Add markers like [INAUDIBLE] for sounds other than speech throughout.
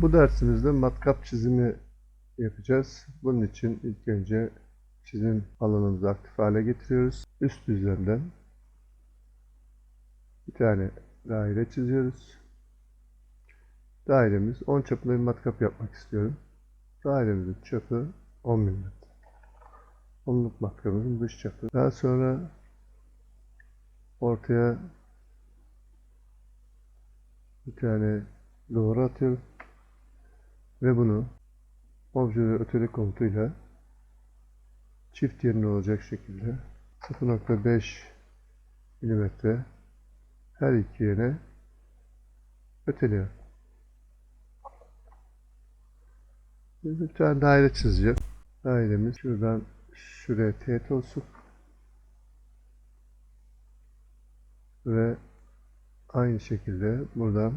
Bu dersimizde matkap çizimi yapacağız. Bunun için ilk önce çizim alanımızı aktif hale getiriyoruz. Üst düzlemden bir tane daire çiziyoruz. Dairemiz 10 çapında bir matkap yapmak istiyorum. Dairemizin çapı 10 mm. Onluk matkabımızın dış çapı. Daha sonra ortaya bir tane doğru atıyorum. Ve bunu objeleri ötele komutuyla çift yönlü olacak şekilde 0.5 mm her iki yöne öteliyorum. Bir tane daire çizeceğim. Dairemiz şuradan şuraya teğet olsun. Ve aynı şekilde buradan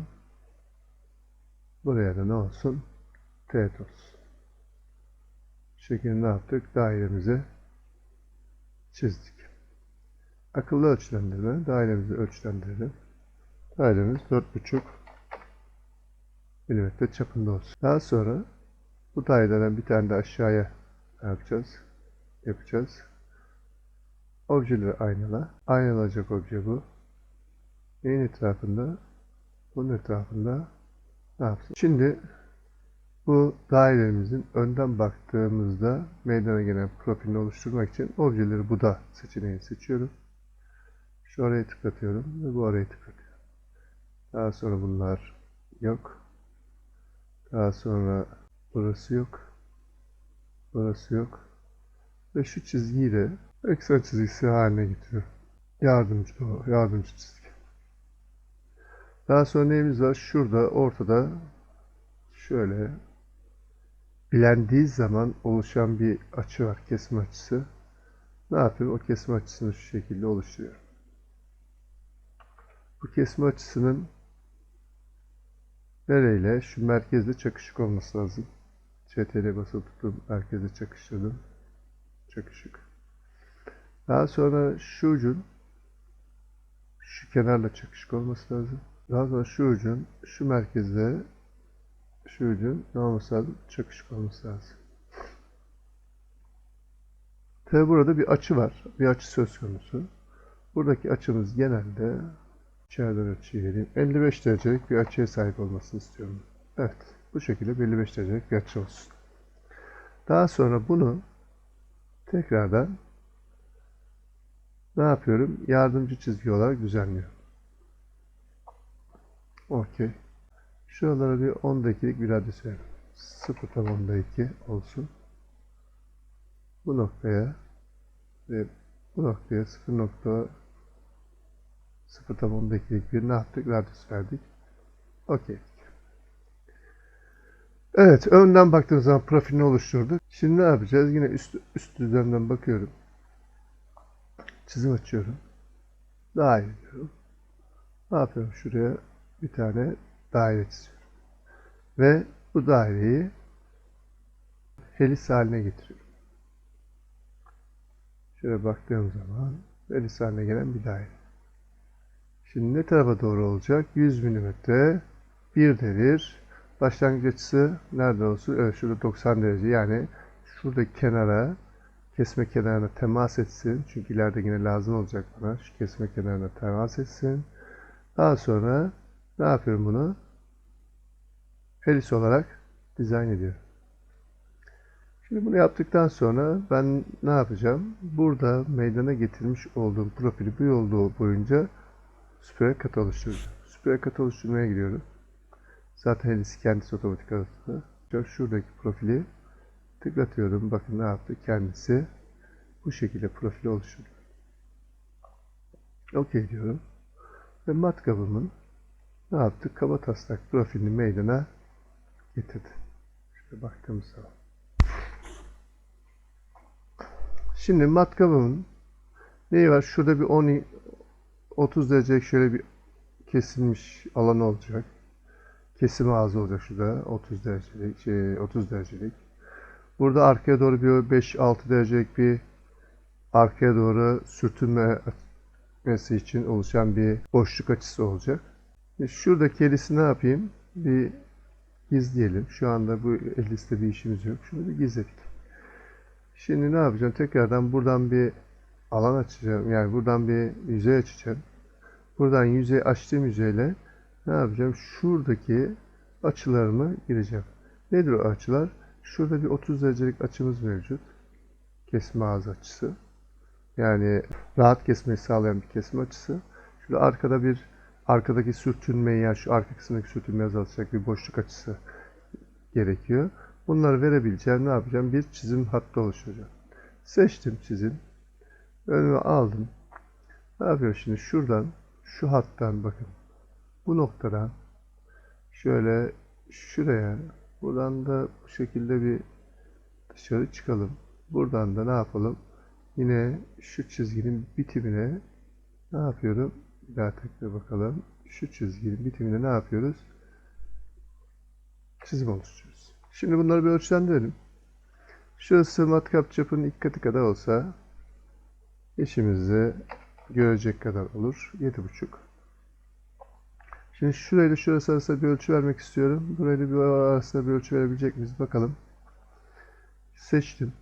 buraya da ne olsun? Teğet olsun. Bu şekilde ne yaptık? Dairemizi çizdik. Akıllı ölçülendirme. Dairemizi ölçülendirelim. Dairemiz 4,5 mm çapında olsun. Daha sonra bu daireden bir tane de aşağıya yapacağız? Yapacağız. Objeleri aynala. Aynalanacak obje bu. Neyin etrafında? Bunun etrafında ne yapsın? Şimdi bu dairemizin önden baktığımızda meydana gelen profilini oluşturmak için objeleri Buda seçeneğini seçiyorum. Şu oraya tıklatıyorum ve bu oraya tıklatıyorum. Daha sonra bunlar yok. Daha sonra burası yok. Burası yok. Ve şu çizgiyi de eksen çizgisi haline getiriyorum. Yardımcı, yardımcı çizgi. Daha sonra neyimiz var? Şurada ortada şöyle bilendiği zaman oluşan bir açı var. Kesme açısı. Ne yapıyorum? O kesme açısını şu şekilde oluşturuyorum. Bu kesme açısının nereyle? Şu merkezde çakışık olması lazım. CTRL basılı tutup merkeze çakıştırdım. Çakışık. Daha sonra şu ucun şu kenarla çakışık olması lazım. Daha sonra şu ucun şu merkezde ucun ne olması? Çakışık olması lazım. Tabi burada bir açı var. Bir açı söz konusu. Buradaki açımız genelde içeriden açıyı vereyim. 55 derecelik bir açıya sahip olmasını istiyorum. Evet. Bu şekilde 55 derecelik bir açı olsun. Daha sonra bunu tekrardan ne yapıyorum? Yardımcı çizgi olarak düzenliyorum. Okey. Şuralara bir 10 dakikalık bir radyo verelim. 0 tam 10 2 olsun. Bu noktaya ve bu noktaya 0 nokta 0 tam 10 dakikalık bir ne yaptık? Radyus verdik. Okey. Evet, önden baktığımız zaman profilini oluşturduk. Şimdi ne yapacağız? Yine üst, üst düzlemden bakıyorum. Çizim açıyorum. Dahil ediyorum. Ne yapıyorum? Şuraya bir tane daire. Ve bu daireyi helis haline getiriyorum. Şöyle baktığım zaman helis haline gelen bir daire. Şimdi ne tarafa doğru olacak? 100 mm bir devir. Başlangıç açısı nerede olsun? Evet şurada 90 derece. Yani şuradaki kenara kesme kenarına temas etsin. Çünkü ileride yine lazım olacak bana. Şu kesme kenarına temas etsin. Daha sonra ne yapıyorum bunu? Helis olarak dizayn ediyorum. Şimdi bunu yaptıktan sonra ben ne yapacağım? Burada meydana getirmiş olduğum profili bu yolda boyunca süper kat oluşturacağım. Süper kat oluşturmaya gidiyorum. Zaten helis kendisi otomatik arasında. Şuradaki profili tıklatıyorum. Bakın ne yaptı? Kendisi bu şekilde profili oluşturuyor. OK diyorum. Ve matkabımın ne yaptı? Kaba taslak profilini meydana getirdi. Şöyle baktığımız zaman. Şimdi matkabımın neyi var? Şurada bir 10 30 derecelik şöyle bir kesilmiş alan olacak. Kesim ağzı olacak şurada 30 derecelik, şey, 30 derecelik. Burada arkaya doğru bir 5-6 derecelik bir arkaya doğru sürtünmesi için oluşan bir boşluk açısı olacak. Şuradaki herisi ne yapayım? Bir gizleyelim. Şu anda bu liste bir işimiz yok. Şunu bir gizledik. Şimdi ne yapacağım? Tekrardan buradan bir alan açacağım. Yani buradan bir yüzey açacağım. Buradan yüzey açtığım yüzeyle ne yapacağım? Şuradaki açılarımı gireceğim. Nedir o açılar? Şurada bir 30 derecelik açımız mevcut. Kesme ağzı açısı. Yani rahat kesmeyi sağlayan bir kesme açısı. Şurada arkada bir arkadaki sürtünmeyi yani şu arka kısımdaki sürtünmeyi azaltacak bir boşluk açısı gerekiyor. Bunları verebileceğim ne yapacağım? Bir çizim hattı oluşturacağım. Seçtim çizim. Önüme aldım. Ne yapıyorum şimdi? Şuradan, şu hattan bakın. Bu noktadan şöyle şuraya, buradan da bu şekilde bir dışarı çıkalım. Buradan da ne yapalım? Yine şu çizginin bitimine ne yapıyorum? Bir daha tekrar bakalım. Şu çizginin bitimine ne yapıyoruz? Çizim oluşturuyoruz. Şimdi bunları bir ölçülendirelim. Şurası matkap çapının iki katı kadar olsa işimizi görecek kadar olur. 7,5. Şimdi şurayla şurası arasında bir ölçü vermek istiyorum. Burayla bir arasında bir ölçü verebilecek miyiz? Bakalım. Seçtim.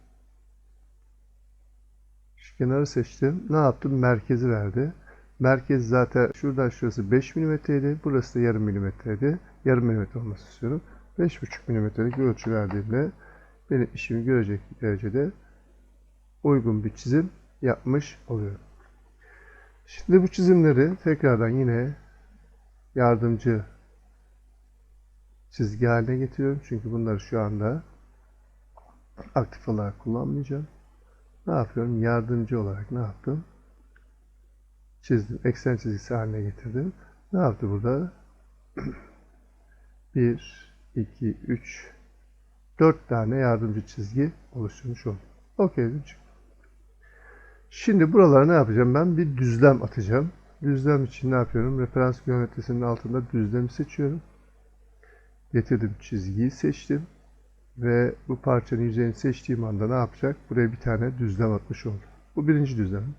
Şu kenarı seçtim. Ne yaptım? Merkezi verdi. Merkez zaten şuradan şurası 5 milimetreydi. Burası da yarım milimetreydi. Yarım milimetre olması istiyorum. 5,5 milimetrelik bir ölçü verdiğimde benim işimi görecek derecede uygun bir çizim yapmış oluyorum. Şimdi bu çizimleri tekrardan yine yardımcı çizgi haline getiriyorum. Çünkü bunları şu anda aktif olarak kullanmayacağım. Ne yapıyorum? Yardımcı olarak ne yaptım? Çizdim. Eksen çizgisi haline getirdim. Ne yaptı burada? 1, 2, 3, 4 tane yardımcı çizgi oluşturmuş oldum. Okey dedim. Şimdi buralara ne yapacağım? Ben bir düzlem atacağım. Düzlem için ne yapıyorum? Referans geometrisinin altında düzlemi seçiyorum. Getirdim çizgiyi seçtim. Ve bu parçanın yüzeyini seçtiğim anda ne yapacak? Buraya bir tane düzlem atmış oldum. Bu birinci düzlem.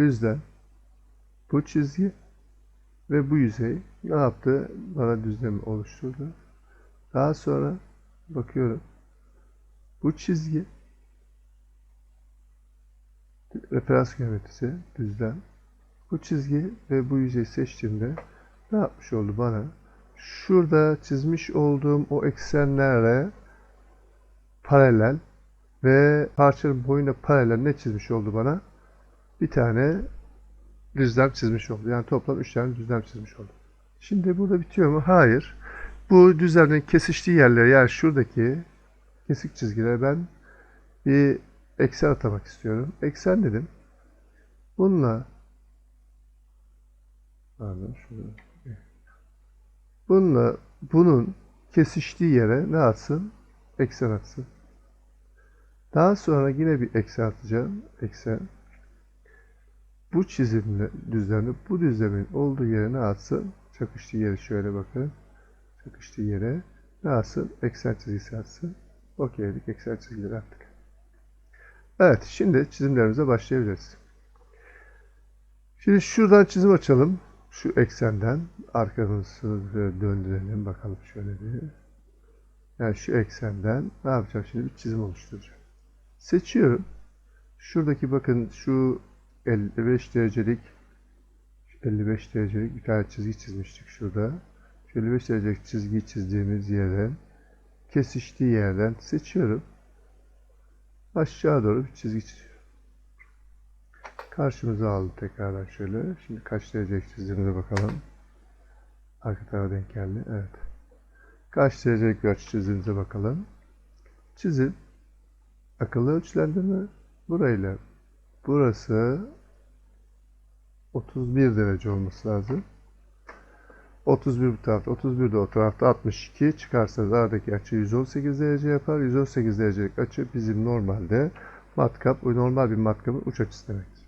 Düzlem. Bu çizgi. Ve bu yüzey ne yaptı? Bana düzlemi oluşturdu. Daha sonra bakıyorum. Bu çizgi referans geometrisi düzlem. Bu çizgi ve bu yüzeyi seçtiğimde ne yapmış oldu bana? Şurada çizmiş olduğum o eksenlerle paralel ve parçanın boyuna paralel ne çizmiş oldu bana? Bir tane düzlem çizmiş oldu. Yani toplam 3 tane düzlem çizmiş oldu. Şimdi burada bitiyor mu? Hayır. Bu düzlemlerin kesiştiği yerlere yani şuradaki kesik çizgilere ben bir eksen atamak istiyorum. Eksen dedim. Bununla pardon şurada. Bununla bunun kesiştiği yere ne atsın? Eksen atsın. Daha sonra yine bir eksen atacağım. Eksen. Bu çizimle düzlemde bu düzlemin olduğu yere ne atsın? Çakıştığı yere şöyle bakın. Çakıştığı yere ne atsın? Eksen çizgisi atsın. Okeylik eksen çizgileri attık. Evet, şimdi çizimlerimize başlayabiliriz. Şimdi şuradan çizim açalım. Şu eksenden arkamızı döndürelim bakalım şöyle bir. Yani şu eksenden ne yapacağım şimdi bir çizim oluşturacağım. Seçiyorum. Şuradaki bakın şu 55 derecelik 55 derecelik bir tane çizgi çizmiştik şurada. Şu 55 derecelik çizgiyi çizdiğimiz yerden kesiştiği yerden seçiyorum. Aşağı doğru bir çizgi çiziyorum. Karşımıza aldım tekrardan şöyle. Şimdi kaç derece çizdiğimize bakalım. Arka tarafa denk geldi. Evet. Kaç derecelik bir açı çizdiğimize bakalım. Çizim. Akıllı ölçülendirme. Burayla burası 31 derece olması lazım. 31 bu tarafta, 31 de o tarafta 62 çıkarsanız aradaki açı 118 derece yapar. 118 derecelik açı bizim normalde matkap, normal bir matkapın uç açısı demektir.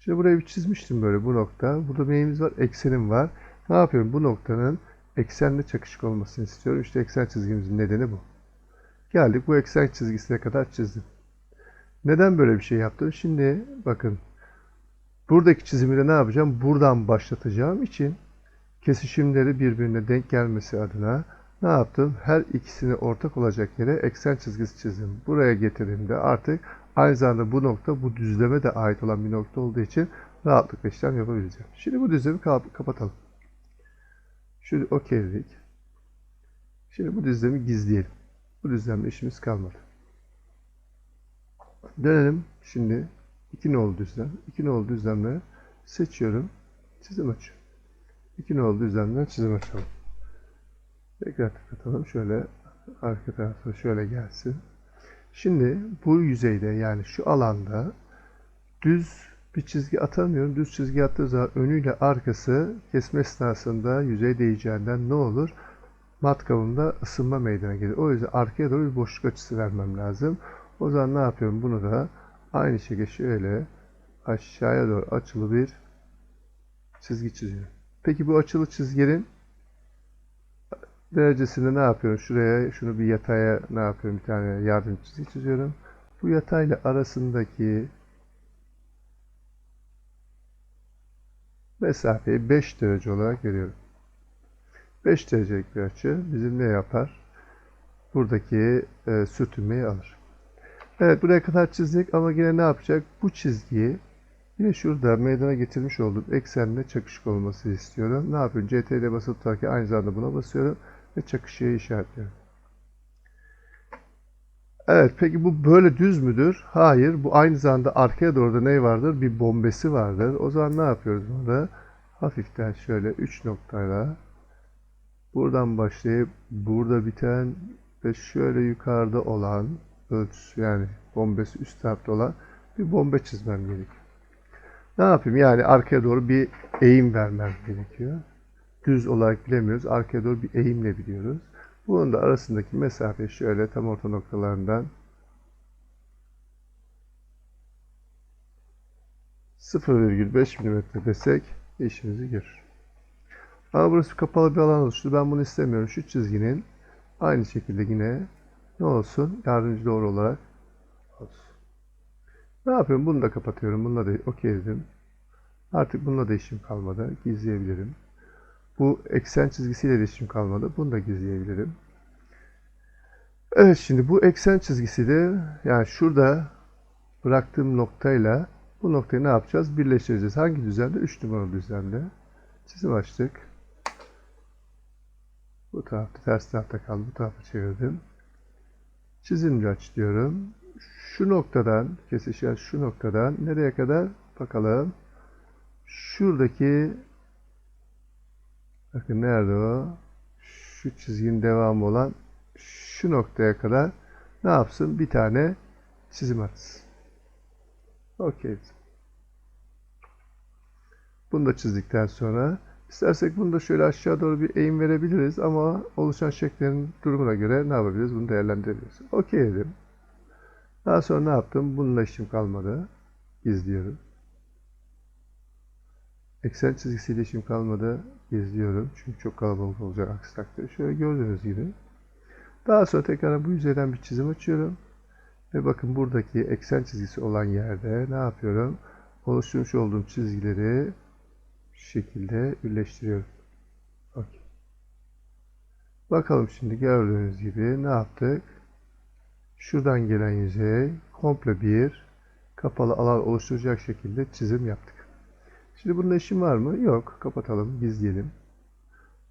Şimdi burayı bir çizmiştim böyle bu nokta. Burada neyimiz var? Eksenim var. Ne yapıyorum? Bu noktanın eksenle çakışık olmasını istiyorum. İşte eksen çizgimizin nedeni bu. Geldik bu eksen çizgisine kadar çizdim. Neden böyle bir şey yaptım? Şimdi bakın buradaki çizimi de ne yapacağım? Buradan başlatacağım için kesişimleri birbirine denk gelmesi adına ne yaptım? Her ikisini ortak olacak yere eksen çizgisi çizdim. Buraya getirdiğimde artık aynı zamanda bu nokta bu düzleme de ait olan bir nokta olduğu için rahatlıkla işlem yapabileceğim. Şimdi bu düzlemi kap- kapatalım. Şöyle OK dedik. Şimdi bu düzlemi gizleyelim. Bu düzlemde işimiz kalmadı. Dönelim şimdi 2 nolu düzlem. 2 nolu düzlemle seçiyorum. Çizim açıyorum. 2 nolu düzlemden çizim açalım. Tekrar tıklatalım. Şöyle arka tarafa şöyle gelsin. Şimdi bu yüzeyde yani şu alanda düz bir çizgi atamıyorum. Düz çizgi attığı zaman önüyle arkası kesme esnasında yüzey değeceğinden ne olur? Matkabımda ısınma meydana gelir. O yüzden arkaya doğru bir boşluk açısı vermem lazım. O zaman ne yapıyorum? Bunu da aynı şekilde şöyle aşağıya doğru açılı bir çizgi çiziyorum. Peki bu açılı çizginin derecesinde ne yapıyorum? Şuraya şunu bir yataya ne yapıyorum? Bir tane yardım çizgi çiziyorum. Bu yatayla arasındaki mesafeyi 5 derece olarak veriyorum. 5 derecelik bir açı bizim ne yapar? Buradaki e, sürtünmeyi alır. Evet buraya kadar çizdik ama yine ne yapacak? Bu çizgiyi yine şurada meydana getirmiş olduğum eksenle çakışık olması istiyorum. Ne yapıyorum? CTRL'e basılı tutarken aynı zamanda buna basıyorum ve çakışığı işaretliyorum. Evet peki bu böyle düz müdür? Hayır. Bu aynı zamanda arkaya doğru da ne vardır? Bir bombesi vardır. O zaman ne yapıyoruz burada? Hafiften şöyle 3 noktayla buradan başlayıp burada biten ve şöyle yukarıda olan ölçüsü yani bombesi üst tarafta olan bir bombe çizmem gerekiyor. Ne yapayım? Yani arkaya doğru bir eğim vermem gerekiyor. Düz olarak bilemiyoruz. Arkaya doğru bir eğimle biliyoruz. Bunun da arasındaki mesafe şöyle tam orta noktalarından 0,5 mm desek işimizi görür. Ama burası kapalı bir alan oluştu. Ben bunu istemiyorum. Şu çizginin aynı şekilde yine ne olsun? Yardımcı doğru olarak olsun. Ne yapıyorum? Bunu da kapatıyorum. Bununla da okey dedim. Artık bununla da işim kalmadı. Gizleyebilirim. Bu eksen çizgisiyle de işim kalmadı. Bunu da gizleyebilirim. Evet şimdi bu eksen çizgisi de yani şurada bıraktığım noktayla bu noktayı ne yapacağız? Birleştireceğiz. Hangi düzlemde? 3 numaralı düzlemde. Çizim açtık. Bu tarafta ters tarafta kaldı. Bu tarafa çevirdim. Çizimci aç diyorum. Şu noktadan kesişen şu noktadan nereye kadar bakalım. Şuradaki bakın nerede o? Şu çizginin devamı olan şu noktaya kadar ne yapsın? Bir tane çizim atsın. Okey. Bunu da çizdikten sonra istersek bunu da şöyle aşağı doğru bir eğim verebiliriz ama oluşan şeklin durumuna göre ne yapabiliriz? Bunu değerlendirebiliriz. Okey dedim. Daha sonra ne yaptım? Bununla işim kalmadı. Gizliyorum. Eksen çizgisiyle işim kalmadı. Gizliyorum. Çünkü çok kalabalık olacak aksi takdirde. Şöyle gördüğünüz gibi. Daha sonra tekrar bu yüzeyden bir çizim açıyorum. Ve bakın buradaki eksen çizgisi olan yerde ne yapıyorum? Oluşturmuş olduğum çizgileri şu şekilde birleştiriyorum. Okay. Bakalım şimdi gördüğünüz gibi ne yaptık? Şuradan gelen yüzey komple bir kapalı alan oluşturacak şekilde çizim yaptık. Şimdi bunun işim var mı? Yok. Kapatalım, gizleyelim.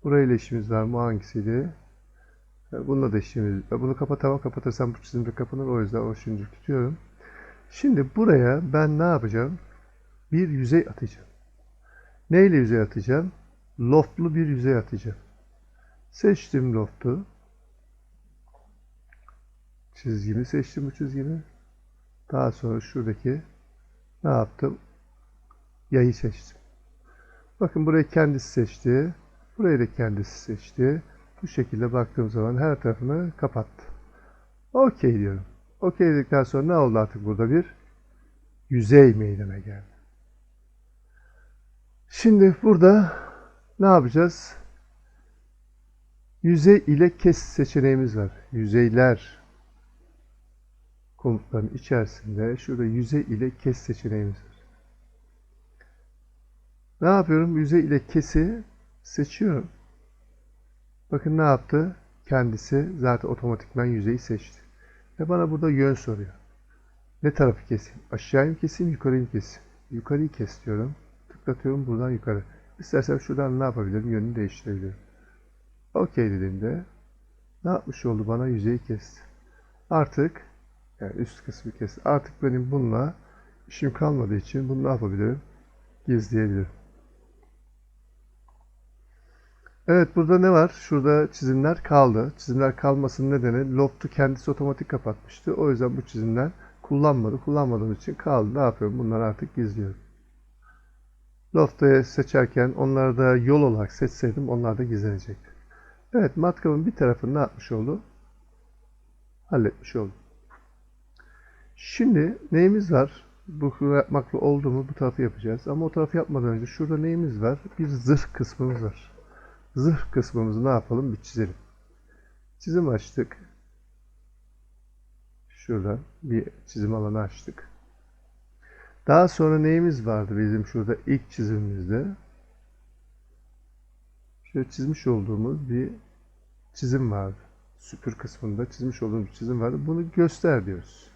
Burayla işimiz var mı? Hangisiydi? Bununla da işimiz. Bunu kapatamam. Kapatırsam bu çizim de kapanır. O yüzden o şimdi tutuyorum. Şimdi buraya ben ne yapacağım? Bir yüzey atacağım. Neyle yüzey atacağım? Loftlu bir yüzey atacağım. Seçtim loftu. Çizgimi seçtim bu çizgimi. Daha sonra şuradaki ne yaptım? Yayı seçtim. Bakın burayı kendisi seçti. Burayı da kendisi seçti. Bu şekilde baktığım zaman her tarafını kapattı. Okey diyorum. Okey dedikten sonra ne oldu artık burada bir yüzey meydana geldi. Şimdi burada ne yapacağız? Yüzey ile kes seçeneğimiz var. Yüzeyler komutların içerisinde şurada yüzey ile kes seçeneğimiz var. Ne yapıyorum? Yüzey ile kesi Seçiyorum. Bakın ne yaptı? Kendisi zaten otomatikman yüzeyi seçti. Ve bana burada yön soruyor. Ne tarafı keseyim? Aşağıyı mı keseyim, yukarıyı mı keseyim? Yukarıyı kes diyorum. Tıklatıyorum buradan yukarı. İstersem şuradan ne yapabilirim? Yönünü değiştirebilirim. Okey dediğimde ne yapmış oldu? Bana yüzeyi kesti. Artık yani üst kısmı kesti. Artık benim bununla işim kalmadığı için bunu ne yapabilirim? Gizleyebilirim. Evet burada ne var? Şurada çizimler kaldı. Çizimler kalmasının nedeni loft'u kendisi otomatik kapatmıştı. O yüzden bu çizimler kullanmadı. Kullanmadığım için kaldı. Ne yapıyorum? Bunları artık gizliyorum. Loft'u seçerken onları da yol olarak seçseydim onlar da gizlenecekti. Evet matkabın bir tarafını ne yapmış oldu? Halletmiş oldum. Şimdi neyimiz var? Bu yapmakla oldu mu bu tarafı yapacağız. Ama o tarafı yapmadan önce şurada neyimiz var? Bir zırh kısmımız var. Zırh kısmımızı ne yapalım? Bir çizelim. Çizim açtık. Şuradan bir çizim alanı açtık. Daha sonra neyimiz vardı bizim şurada ilk çizimimizde? Şöyle çizmiş olduğumuz bir çizim vardı. Süpür kısmında çizmiş olduğumuz bir çizim vardı. Bunu göster diyoruz.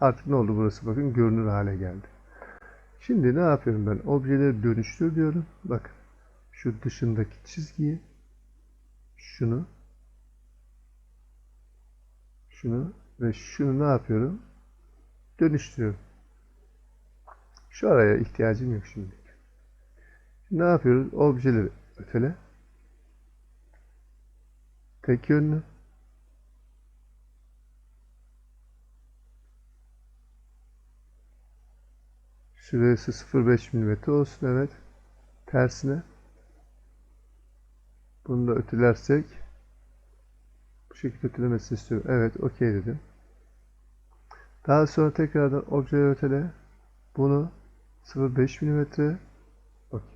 Artık ne oldu burası bakın görünür hale geldi. Şimdi ne yapıyorum ben? Objeleri dönüştür diyorum. Bakın şu dışındaki çizgiyi şunu şunu ve şunu ne yapıyorum? Dönüştürüyorum. Şu araya ihtiyacım yok şimdi. Şimdi ne yapıyoruz? Objeleri ötele. Tek yönlü. Şurası 0.5 mm olsun evet. Tersine. Bunu da ötülersek bu şekilde ötülemesini istiyorum. Evet, okey dedim. Daha sonra tekrardan objeyi ötele. Bunu 0.5 mm okey.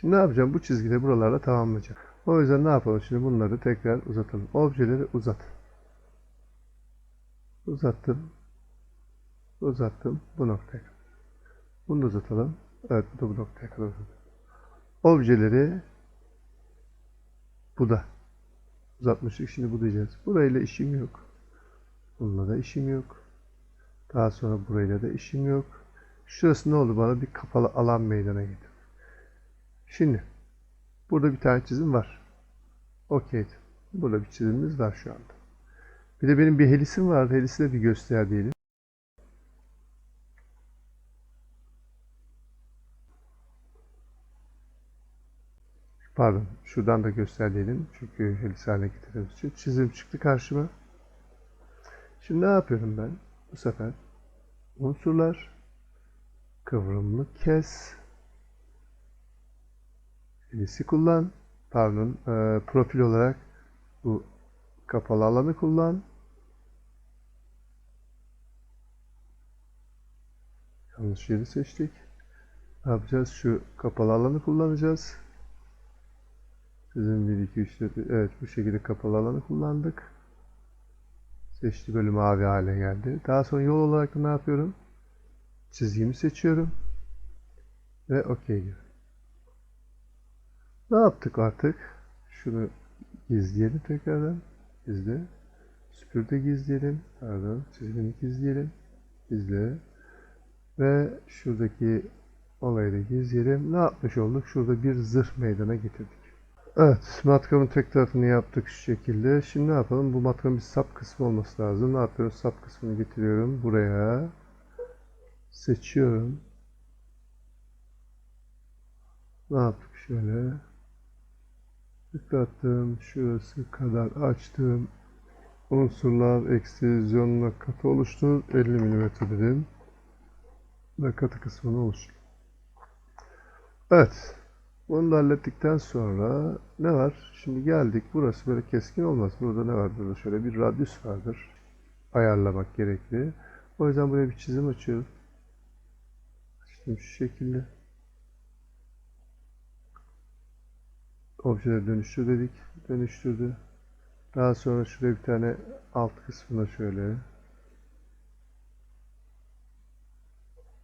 Şimdi ne yapacağım? Bu çizgileri buralarla tamamlayacağım. O yüzden ne yapalım? Şimdi bunları tekrar uzatalım. Objeleri uzat. Uzattım. Uzattım. Bu noktaya. Bunu da uzatalım. Evet, bu bu noktaya kadar uzatalım. Objeleri bu da. Uzatmıştık. Şimdi bu diyeceğiz. Burayla işim yok. Bununla da işim yok. Daha sonra burayla da işim yok. Şurası ne oldu bana? Bir kapalı alan meydana getirdi. Şimdi burada bir tane çizim var. Okey. Burada bir çizimimiz var şu anda. Bir de benim bir helisim vardı. Helisi de bir göster diyelim. Pardon. Şuradan da göster diyelim. Çünkü helis haline getirdiğimiz için. Çizim çıktı karşıma. Şimdi ne yapıyorum ben? Bu sefer unsurlar kıvrımlı kes. Helisi kullan. Pardon e, profil olarak bu kapalı alanı kullan. Yanlış yeri seçtik. Ne yapacağız? Şu kapalı alanı kullanacağız. Sizin 1 2 3 4 evet bu şekilde kapalı alanı kullandık. Seçti böyle mavi hale geldi. Daha sonra yol olarak da ne yapıyorum çizgimi seçiyorum ve okey diyorum ne yaptık artık? Şunu gizleyelim tekrardan. Gizle. Süpürde gizleyelim. Pardon. Çizimini gizleyelim. Gizle. Ve şuradaki olayı da gizleyelim. Ne yapmış olduk? Şurada bir zırh meydana getirdik. Evet. Matkabın tek tarafını yaptık şu şekilde. Şimdi ne yapalım? Bu matkabın bir sap kısmı olması lazım. Ne yapıyorum? Sap kısmını getiriyorum. Buraya. Seçiyorum. Ne yaptık? Şöyle tıklattım. Şurası kadar açtım. Unsurlar ekstrizyonla katı oluştur. 50 mm dedim. Ve katı kısmını oluştur. Evet. Bunu da hallettikten sonra ne var? Şimdi geldik. Burası böyle keskin olmaz. Burada ne var? Burada şöyle bir radyüs vardır. Ayarlamak gerekli. O yüzden buraya bir çizim açıyorum. Açtım şu şekilde. objeleri dönüştür dedik. Dönüştürdü. Daha sonra şuraya bir tane alt kısmına şöyle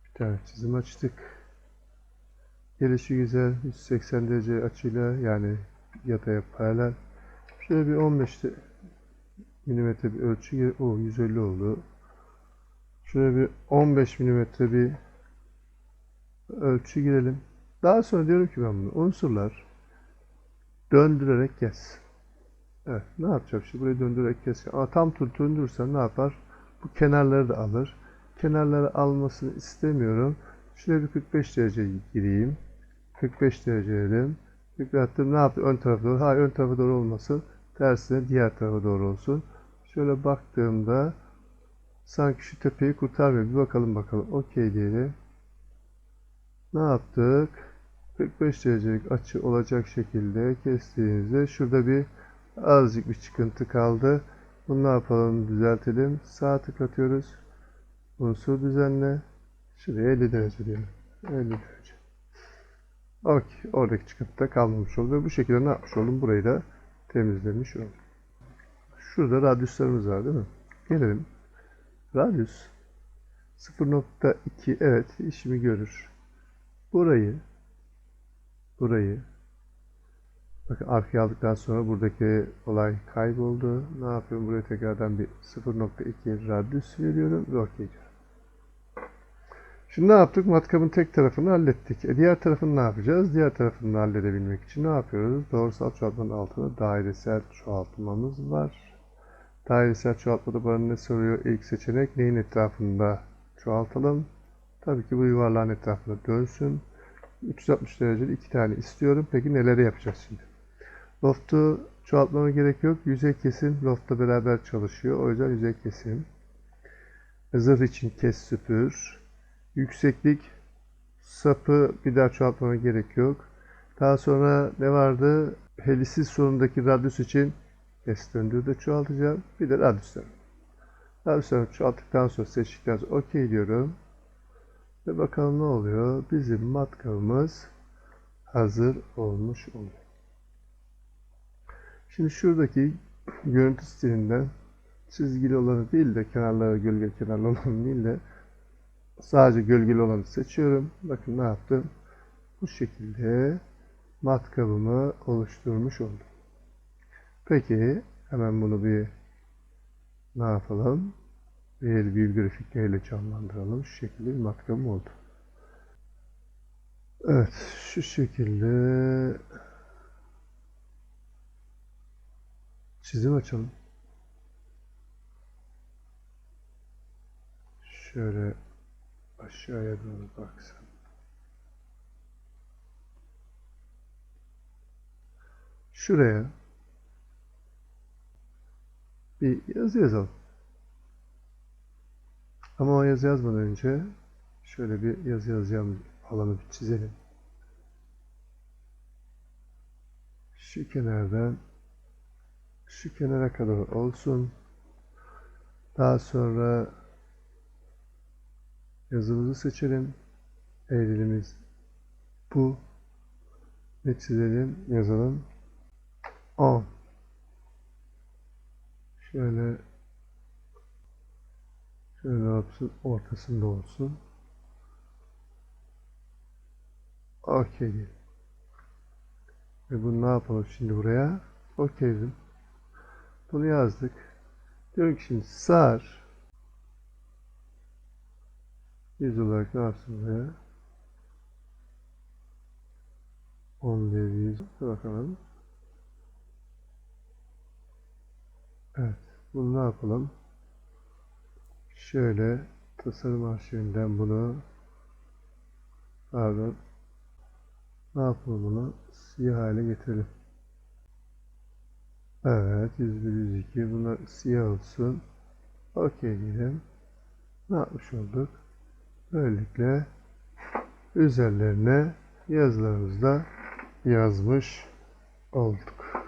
bir tane çizim açtık. Gelişi güzel 180 derece açıyla yani yataya paralel. Şöyle bir 15 de- milimetre bir ölçü o 150 oldu. Şöyle bir 15 milimetre bir ölçü girelim. Daha sonra diyorum ki ben bunu unsurlar döndürerek kes. Evet ne yapacağım şimdi burayı döndürerek kes. Ama tam tur döndürürsem ne yapar? Bu kenarları da alır. Kenarları almasını istemiyorum. Şuraya bir 45 derece gireyim. 45 derece dedim. Yükselttim. Ne yaptı? Ön tarafa doğru. Hayır ön tarafa doğru olmasın. Tersine diğer tarafa doğru olsun. Şöyle baktığımda sanki şu tepeyi kurtarmıyor. Bir bakalım bakalım. Okey diyelim. Ne yaptık? 45 derecelik açı olacak şekilde kestiğimizde şurada bir azıcık bir çıkıntı kaldı. Bunu ne yapalım? Düzeltelim. Sağ tıklatıyoruz. Unsur düzenle. Şuraya 50 derece diyelim. 50 derece. Okey. Oradaki çıkıntı da kalmamış oldu. Ve bu şekilde ne yapmış oldum? Burayı da temizlemiş oldum. Şurada radyuslarımız var değil mi? Gelelim. Radyus 0.2 evet işimi görür. Burayı burayı bakın arkaya aldıktan sonra buradaki olay kayboldu. Ne yapıyorum? Buraya tekrardan bir 0.2 radyus veriyorum ve diyorum. Şimdi ne yaptık? Matkabın tek tarafını hallettik. E diğer tarafını ne yapacağız? Diğer tarafını halledebilmek için ne yapıyoruz? Doğrusal çoğaltmanın altında dairesel çoğaltmamız var. Dairesel çoğaltmada bana ne soruyor? İlk seçenek neyin etrafında çoğaltalım? Tabii ki bu yuvarlağın etrafında dönsün. 360 dereceli iki tane istiyorum. Peki neleri yapacağız şimdi? Loft'u çoğaltmama gerek yok. Yüzey kesim loft'la beraber çalışıyor. O yüzden yüzey kesim. Zırh için kes süpür. Yükseklik sapı bir daha çoğaltmama gerek yok. Daha sonra ne vardı? Helisis sonundaki radyus için kes döndür de çoğaltacağım. Bir de radyusları. Radyusları çoğalttıktan sonra seçtikten sonra okey diyorum. Ve bakalım ne oluyor? Bizim matkabımız hazır olmuş oluyor. Şimdi şuradaki görüntü stilinden çizgili olanı değil de kenarlara gölge kenarlı olanı [LAUGHS] değil de sadece gölgeli olanı seçiyorum. Bakın ne yaptım? Bu şekilde matkabımı oluşturmuş oldum. Peki hemen bunu bir ne yapalım? Bir, bir grafiklerle canlandıralım. Şu şekilde bir matkabım oldu. Evet, şu şekilde çizim açalım. Şöyle aşağıya doğru baksam. Şuraya bir yazı yazalım. Ama o yazı yazmadan önce şöyle bir yazı yazacağım alanı bir çizelim. Şu kenardan şu kenara kadar olsun. Daha sonra yazımızı seçelim. Eğrilimiz bu. Ne çizelim? Yazalım. 10. Şöyle Şöyle ortasında olsun. Okey. Ve bunu ne yapalım şimdi buraya? Okey dedim. Bunu yazdık. Diyorum ki şimdi sar. Yüz olarak ne yapsın buraya? 11 yüz. Bakalım. Evet. Bunu ne yapalım? Şöyle tasarım arşivinden bunu pardon ne yapalım bunu siyah hale getirelim. Evet 101 102 bunlar siyah olsun. Okey diyelim. Ne yapmış olduk? Böylelikle üzerlerine yazılarımızı da yazmış olduk.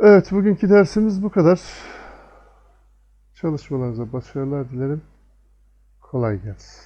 Evet bugünkü dersimiz bu kadar. Çalışmalarınıza başarılar dilerim. Kolay gelsin.